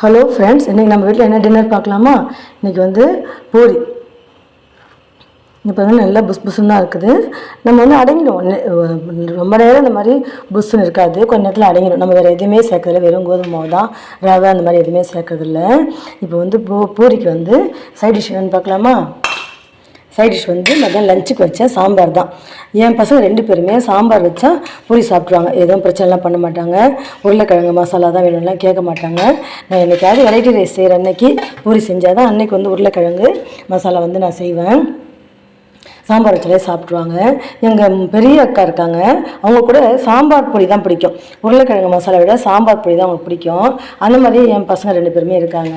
Hello friends இன்றைக்கி நம்ம வீட்டில் என்ன டின்னர் பார்க்கலாமா? இன்றைக்கி வந்து பூரி. இப்போ வந்து நல்லா புஸ் புஸ்ஸுன்னு தான் இருக்குது. நம்ம வந்து அடங்கிடும் ரொம்ப நேரம் இந்த மாதிரி புஸ்ஸுன்னு இருக்காது. கொஞ்ச நேரத்தில் அடங்கிடும். நம்ம வேறு எதுவுமே சேர்க்கறதில்ல. வெறும் கோதுமை மாவு தான். ரவை அந்த மாதிரி எதுவுமே சேர்க்கறதில்ல. இப்போ வந்து பூ பூரிக்கு வந்து சைட் டிஷ் என்னென்னு பார்க்கலாமா? சைட் டிஷ் வந்து மதியம் லஞ்சுக்கு வச்ச சாம்பார் தான். என் பசங்க ரெண்டு பேருமே சாம்பார் வச்சா பூரி சாப்பிட்ருவாங்க எதுவும் பிரச்சனைலாம் பண்ண மாட்டாங்க. உருளைக்கிழங்கு மசாலா தான் வேணும்லாம் கேட்க மாட்டாங்க. நான் என்னைக்காவது வெரைட்டி ரைஸ் செய்கிற அன்னைக்கு பூரி செஞ்சால் தான் அன்னைக்கு வந்து உருளைக்கிழங்கு மசாலா வந்து நான் செய்வேன். சாம்பார் வச்சாலே சாப்பிட்ருவாங்க எங்கள் பெரிய அக்கா இருக்காங்க. அவங்க கூட சாம்பார் பொடி தான் பிடிக்கும். உருளைக்கிழங்கு மசாலா விட சாம்பார் பொடி தான் அவங்களுக்கு பிடிக்கும். அந்த மாதிரி என் பசங்க ரெண்டு பேருமே இருக்காங்க.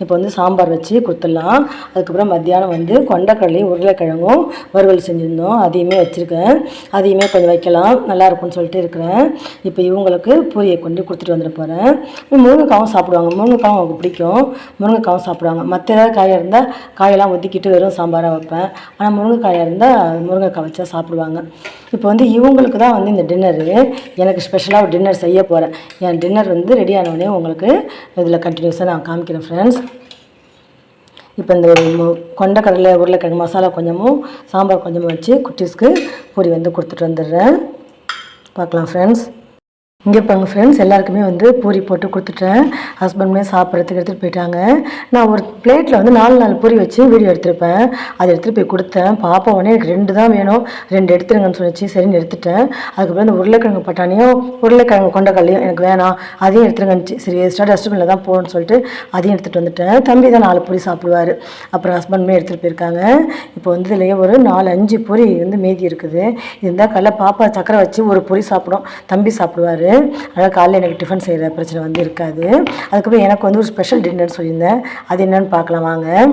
இப்போ வந்து சாம்பார் வச்சு கொடுத்துடலாம். அதுக்கப்புறம் மத்தியானம் வந்து கொண்டக்கடலையும் உருளைக்கிழங்கும் வறுவல் செஞ்சுருந்தோம். அதையுமே வச்சுருக்கேன். அதையுமே கொஞ்சம் வைக்கலாம். நல்லாயிருக்கும்னு சொல்லிட்டு இருக்கிறேன். இப்போ இவங்களுக்கு பூரியை கொண்டு கொடுத்துட்டு வந்துட போகிறேன் முருங்கைக்காவும் சாப்பிடுவாங்க. முருங்கைக்காவும் அவங்களுக்கு பிடிக்கும். முருங்கைக்காவும் சாப்பிடுவாங்க. மற்ற ஏதாவது காயாக இருந்தால் காயெல்லாம் ஒதுக்கிட்டு வெறும் சாம்பாராக வைப்பேன். ஆனால் முருங்கைக்காய் முருங்கைக்காயாக இருந்தால் முருங்கைக்காய் வச்சா சாப்பிடுவாங்க. இப்போ வந்து இவங்களுக்கு தான் வந்து இந்த டின்னரு எனக்கு ஸ்பெஷலாக ஒரு டின்னர் செய்ய போகிறேன் என் டின்னர் வந்து ரெடி ஆனவுடனே உங்களுக்கு இதில் கண்டினியூஸாக நான் காமிக்கிறேன் ஃப்ரெண்ட்ஸ் இப்போ இந்த கொண்டக்கடலை உருளைக்கிழங்கு மசாலா கொஞ்சமும் சாம்பார் கொஞ்சமும் வச்சு குட்டீஸ்க்கு பூரி வந்து கொடுத்துட்டு வந்துடுறேன். பார்க்கலாம் ஃப்ரெண்ட்ஸ் இங்கே பாருங்க ஃப்ரெண்ட்ஸ் எல்லாருக்குமே வந்து பூரி போட்டு கொடுத்துட்டேன். ஹஸ்பண்டுமே சாப்பிட்றதுக்கு எடுத்துகிட்டு போயிட்டாங்க. நான் ஒரு பிளேட்டில் வந்து நாலு நாலு பூரி வச்சு வீடியோ எடுத்திருப்பேன். அதை எடுத்துகிட்டு போய் கொடுத்தேன். பாப்பா உடனே எனக்கு ரெண்டு தான் வேணும். ரெண்டு எடுத்துருங்கன்னு சொல்லிச்சு. சரின்னு எடுத்துட்டேன். அதுக்கப்புறம் இந்த உருளைக்கிழங்கு பட்டாணியும் உருளைக்கிழங்கு கொண்டக்கல்லையும் எனக்கு வேணாம். அதையும் எடுத்துருங்கன்னு சரி எக்ஸ்ட்ரா டஸ்ட்பினில் தான் போகணும்னு சொல்லிட்டு அதையும் எடுத்துகிட்டு வந்துட்டேன். தம்பி தான் நாலு பூரி சாப்பிடுவார். அப்புறம் ஹஸ்பண்டுமே எடுத்துகிட்டு போயிருக்காங்க. இப்போ வந்து இதுலேயே ஒரு நாலு அஞ்சு பொரி வந்து மீதி இருக்குது. இருந்தால் காலைல பாப்பா சக்கரை வச்சு ஒரு பொரி சாப்பிடும். தம்பி சாப்பிடுவார். அதனால் காலையில் எனக்கு டிஃபன் செய்கிற பிரச்சனை வந்து இருக்காது. அதுக்கப்புறம் எனக்கு வந்து ஒரு ஸ்பெஷல் டின்னர் சொல்லியிருந்தேன். அது என்னன்னு பார்க்கலாம் வாங்க.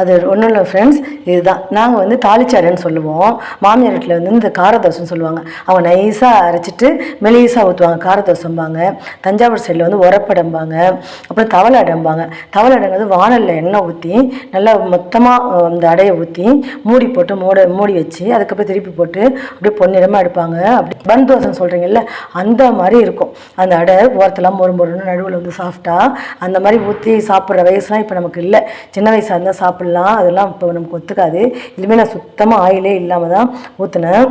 அது ஒன்றும் இல்லை ஃப்ரெண்ட்ஸ் இதுதான். நாங்கள் வந்து தாளிச்சாரன்னு சொல்லுவோம். மாமியார் வீட்டில் வந்து இந்த காரதோசைன்னு சொல்லுவாங்க. அவங்க நைஸாக அரைச்சிட்டு மெலிசாக ஊற்றுவாங்க காரதோசம்பாங்க. தஞ்சாவூர் சைடில் வந்து உரப்படம்பாங்க. அப்புறம் தவளை அடம்பாங்க தவளை அடங்கிறது வானலில் எண்ணெய் ஊற்றி நல்லா மொத்தமாக அந்த அடையை ஊற்றி மூடி போட்டு மூட மூடி வச்சு அதுக்கப்புறம் திருப்பி போட்டு அப்படியே பொன்னிறமாக எடுப்பாங்க. அப்படி பன் தோசைன்னு சொல்கிறீங்கல்ல அந்த மாதிரி இருக்கும். அந்த அடை ஓரத்தெல்லாம் மொறு மொறுன்னு நடுவில் வந்து சாஃப்டாக அந்த மாதிரி ஊற்றி சாப்பிட்ற வயசுலாம் இப்போ நமக்கு இல்லை. சின்ன வயசாக இருந்தால் சாப்பிட்லாம் அதெல்லாம் இப்போ நமக்கு ஒத்துக்காது. இதுவுமே நான் சுத்தமாக ஆயிலே இல்லாமல் தான் ஊற்றினேன்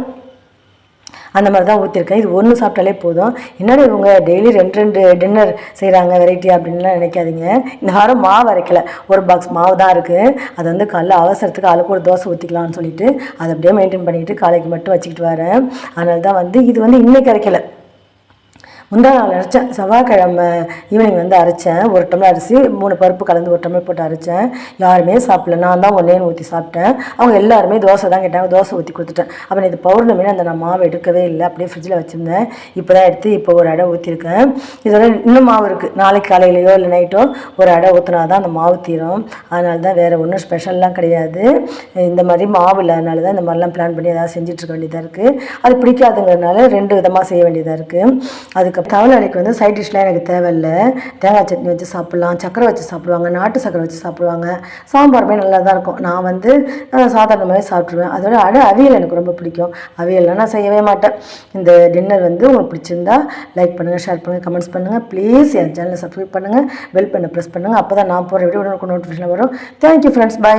அந்த மாதிரி தான் ஊற்றிருக்கேன் இது ஒன்று சாப்பிட்டாலே போதும். என்னடா இவங்க டெய்லி ரெண்டு ரெண்டு டின்னர் செய்கிறாங்க வெரைட்டி அப்படின்லாம் நினைக்காதீங்க. இந்த வாரம் மாவு அரைக்கல. ஒரு பாக்ஸ் மாவு தான் இருக்குது அது வந்து காலைல அவசரத்துக்கு ஆளுக்கு ஒரு தோசை ஊற்றிக்கலாம்னு சொல்லிட்டு அதை அப்படியே மெயின்டைன் பண்ணிக்கிட்டு காலைக்கு மட்டும் வச்சுக்கிட்டு வரேன். அதனால தான் வந்து இது வந்து இன்றைக்கி அரைக்கல. முந்தா நாள் அரைச்சேன். செவ்வாய்க்கிழமை ஈவினிங் வந்து அரைச்சேன். ஒரு டம்ளர் அரிசி மூணு பருப்பு கலந்து ஒரு டம்ளர் போட்டு அரைச்சேன். யாருமே சாப்பிடல. நான் தான் ஒன்னேன்னு ஊற்றி சாப்பிட்டேன். அவங்க எல்லாருமே தோசை தான் கேட்டாங்க. தோசை ஊற்றி கொடுத்துட்டேன். அப்புறம் இது பௌர்ணமின்னு அந்த நான் மாவு எடுக்கவே இல்லை. அப்படியே ஃப்ரிட்ஜில் வச்சுருந்தேன். இப்போ தான் எடுத்து இப்போ ஒரு அடை ஊற்றிருக்கேன் இதோட இன்னும் மாவு இருக்குது நாளைக்கு காலையிலையோ இல்லை நைட்டோ ஒரு அடை ஊற்றினா தான் அந்த மாவு தீரும். அதனால தான் வேறு ஒன்றும் ஸ்பெஷல்லாம் கிடையாது. இந்த மாதிரி மாவு இல்லாதனால தான் இந்த மாதிரிலாம் பிளான் பண்ணி ஏதாவது செஞ்சுட்டு இருக்க வேண்டியதாக இருக்குது அது பிடிக்காதுங்கிறதுனால ரெண்டு விதமாக செய்ய வேண்டியதாக இருக்குது அதுக்கு தவளை அடைக்கு வந்து சைட் டிஷ்லாம் எனக்கு தேவையில்லை. தேங்காய் சட்னி வச்சு சாப்பிட்லாம் சக்கரை வச்சு சாப்பிடுவாங்க நாட்டு சக்கரை வச்சு சாப்பிடுவாங்க. சாம்பாருமே நல்லா தான் இருக்கும். நான் வந்து சாதாரணமாகவே சாப்பிட்ருவேன் அதோட அடை அவியல் எனக்கு ரொம்ப பிடிக்கும். அவியல்லாம் நான் செய்யவே மாட்டேன். இந்த டின்னர் வந்து உங்களுக்கு பிடிச்சிருந்தா லைக் பண்ணுங்கள் ஷேர் பண்ணுங்கள் கமெண்ட்ஸ் பண்ணுங்கள் ப்ளீஸ் என் சேனலை சப்ஸ்கிரைப் பண்ணுங்கள் பெல் பண்ண ப்ரெஸ் பண்ணுங்கள் அப்போ தான் நான் போகிற வீடியோ உடனுக்கு நோட்டிஃபிகேஷன் வரும். Thank you friends bye